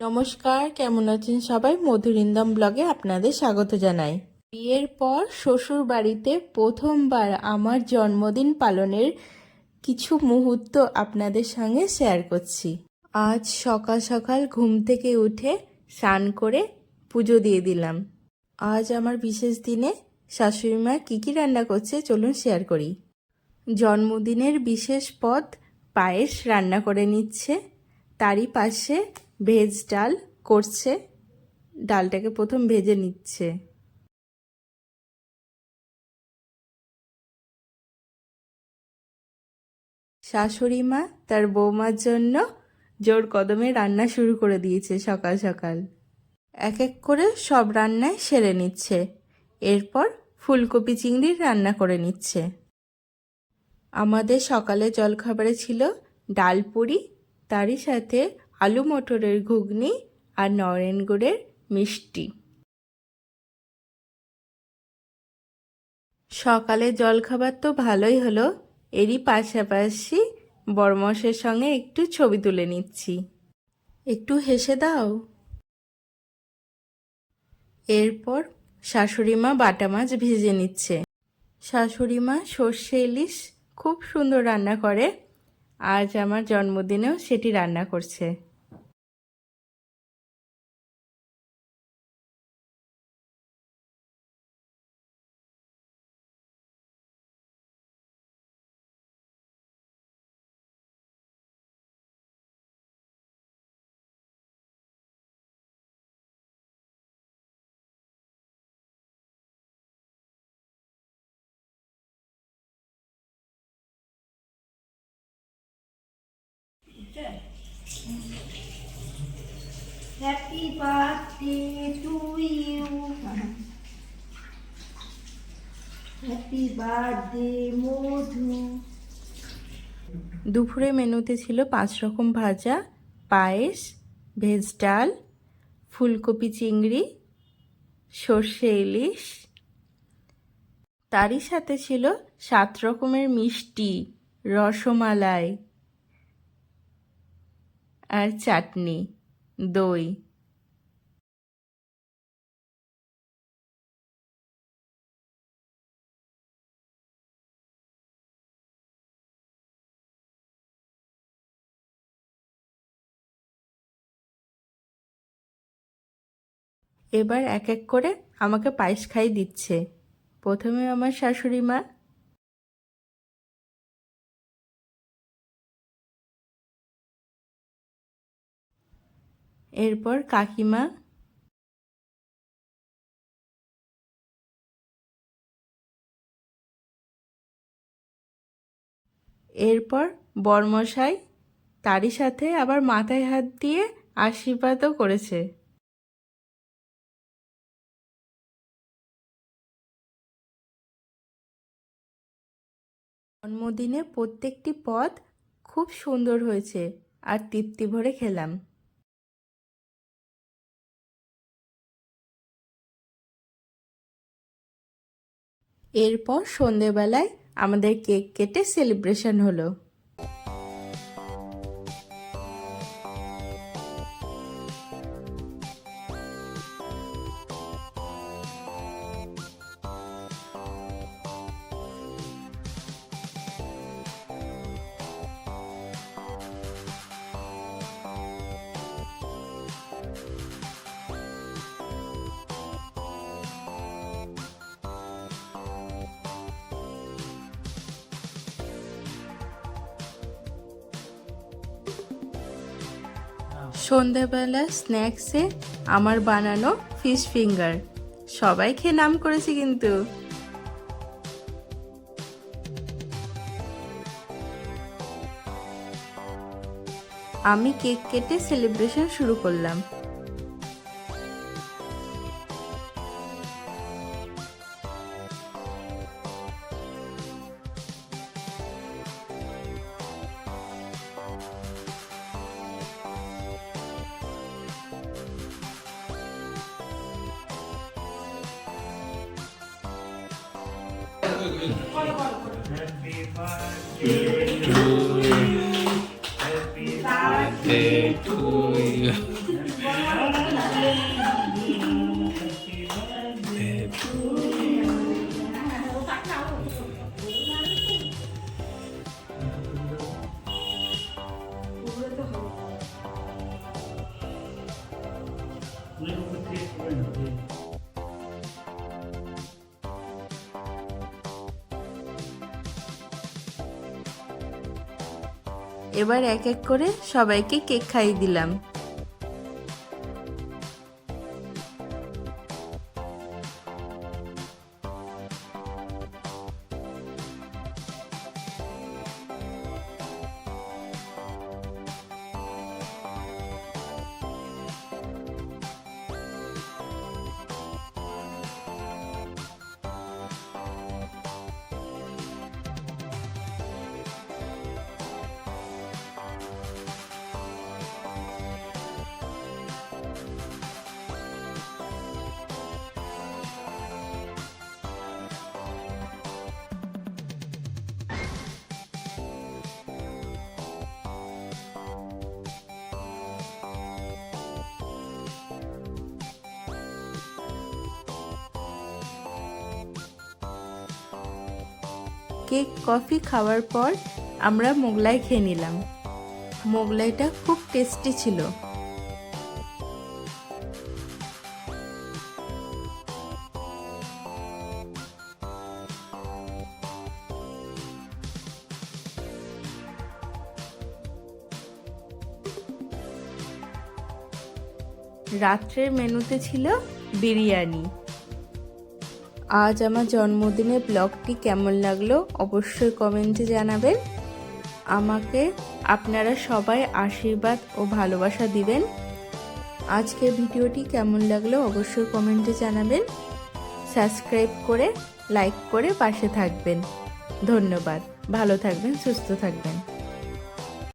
নমস্কার, কেমন আছেন সবাই? মধুরিন্দম ব্লগে আপনাদের স্বাগত জানাই। বিয়ের পর শ্বশুর বাড়িতে প্রথমবার আমার জন্মদিন পালনের কিছু মুহূর্ত আপনাদের সঙ্গে শেয়ার করছি। আজ সকাল সকাল ঘুম থেকে উঠে স্নান করে পুজো দিয়ে দিলাম। আজ আমার বিশেষ দিনে শাশুড়ি মা কী কী রান্না করছে চলুন শেয়ার করি। জন্মদিনের বিশেষ পদ পায়েস রান্না করে নিচ্ছে। তারই পাশে ভেজ ডাল করছে। ডালটাকে প্রথম ভেজে নিচ্ছে। শাশুড়ি মা তার বৌমার জন্য জোর কদমে রান্না শুরু করে দিয়েছে সকাল সকাল। এক এক করে সব রান্নায় সেরে নিচ্ছে। এরপর ফুলকপি চিংড়ির রান্না করে নিচ্ছে। আমাদের সকালে জলখাবারে ছিল ডাল পুরি, তারই সাথে আলু মটরের ঘুগনি আর নরেন গুড়ের মিষ্টি। সকালে জলখাবার তো ভালোই হলো, এরই পাশাপাশি বরমশের সঙ্গে একটু ছবি তুলে নিচ্ছি। একটু হেসে দাও। এরপর শাশুড়ি মা বাটা মাছ ভেজে নিচ্ছে। শাশুড়ি মা সর্ষে ইলিশ খুব সুন্দর রান্না করে, আজ আমার জন্মদিনেও সেটি রান্না করছে। দুপুরে মেনুতে ছিল পাঁচ রকম ভাজা, পায়েস, ভেজ ডাল, ফুলকপি চিংড়ি, সর্ষে ইলিশ। তারই সাথে ছিল সাত রকমের মিষ্টি, রসমালাই। আর চাটনি, দই। এবার এক এক করে আমাকে পায়েস খাই দিচ্ছে। প্রথমে আমার শাশুড়ি মা এরপর কাকিমা এরপর বর্মশাই তারই সাথে আবার মাথায় হাত দিয়ে আশীর্বাদও করেছে। জন্মদিনে প্রত্যেকটি পদ খুব সুন্দর হয়েছে, আর তৃপ্তি ভরে খেলাম। এরপর সন্ধেবেলায় আমাদের কেক কেটে সেলিব্রেশন হলো। সন্ধ্যাবেলা স্ন্যাক্সে আমার বানানো ফিশ ফিঙ্গার। সবাই খেয়ে নাম করেছি কিন্তু। আমি কেক কেটে সেলিব্রেশন শুরু করলাম। Birthday to you. এবার এক এক করে সবাইকে কেক খাইয়ে দিলাম। কেক কফি খাওয়ার পর আমরা মোগলাই খেয়ে নিলাম। মোগলাইটা খুব টেস্টি ছিল। রাত্রের মেনুতে ছিল বিরিয়ানি। আজ আমার জন্মদিনের ব্লগটি কেমন লাগল অবশ্যই কমেন্টে জানাবেন। আমাকে আপনারা সবাই আশীর্বাদ ও ভালোবাসা দিবেন। আজকের ভিডিওটি কেমন লাগল অবশ্যই কমেন্টে জানাবেন। সাবস্ক্রাইব করে, লাইক করে পাশে থাকবেন। ধন্যবাদ। ভালো থাকবেন, সুস্থ থাকবেন।